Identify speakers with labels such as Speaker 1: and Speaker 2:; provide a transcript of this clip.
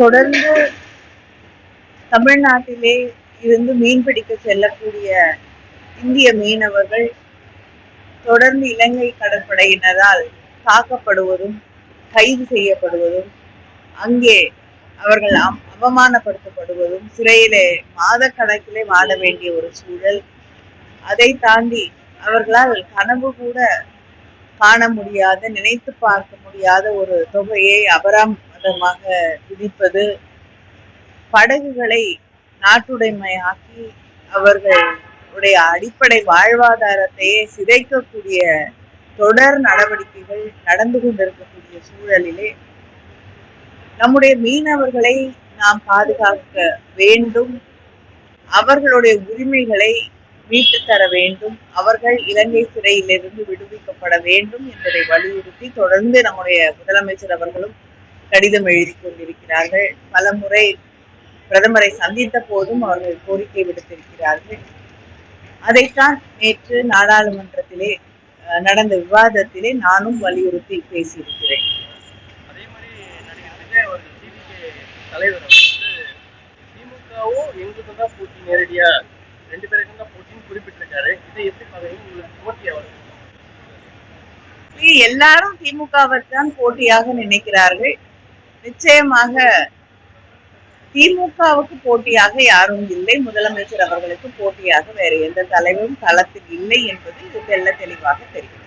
Speaker 1: தொடர்ந்து தமிழ்நாட்டிலே இருந்து மீன் பிடிக்க செல்லக்கூடிய இந்திய மீனவர்கள் தொடர்ந்து இலங்கை கடற்படையினரால் தாக்கப்படுவதும் கைது செய்யப்படுவதும் அங்கே அவர்கள் அவமானப்படுத்தப்படுவதும் சிறையிலே மாதக்கணக்கிலே வாழ வேண்டிய ஒரு சூழல். அதை தாண்டி அவர்களால் கனவு கூட காண முடியாத நினைத்து பார்க்க முடியாத ஒரு தொகையை அபராம் அபராதமாக விதிப்பது படகுகளை நாட்டுடைமையாக்கி அவர்களுடைய அடிப்படை வாழ்வாதாரத்தையே சிதைக்கக்கூடிய தொடர் நடவடிக்கைகள் நடந்து கொண்டிருக்கக்கூடிய சூழலிலே நம்முடைய மீனவர்களை நாம் பாதுகாக்க வேண்டும். அவர்களுடைய உரிமைகளை மீட்டு தர வேண்டும். அவர்கள் இலங்கை சிறையிலிருந்து விடுவிக்கப்பட வேண்டும் என்பதை வலியுறுத்தி தொடர்ந்து நம்முடைய முதலமைச்சர் அவர்களும் கடிதம் எழுதி கொண்டிருக்கிறார்கள். பல முறை பிரதமரை சந்தித்த போதும் அவர்கள் கோரிக்கை விடுத்திருக்கிறார்கள். அதைத்தான் நேற்று நாடாளுமன்றத்திலே நடந்த விவாதத்திலே நானும் வலியுறுத்தி பேசியிருக்கிறேன்.
Speaker 2: தலைவர் திமுகவும் எங்களுக்கும் தான் போட்டி நேரடியா ரெண்டு பேருக்கும் தான் போட்டின்னு குறிப்பிட்டிருக்காரு. இதை எப்படி உங்களுக்கு போட்டி அவர்
Speaker 1: எல்லாரும் திமுகவை தான் போட்டியாக நினைக்கிறார்கள். நிச்சயமாக திமுகவுக்கு போட்டியாக யாரும் இல்லை. முதலமைச்சர் அவர்களுக்கு போட்டியாக வேறு எந்த தலைவரும் களத்தில் இல்லை என்பது தெல்ல தெளிவாக தெரியும்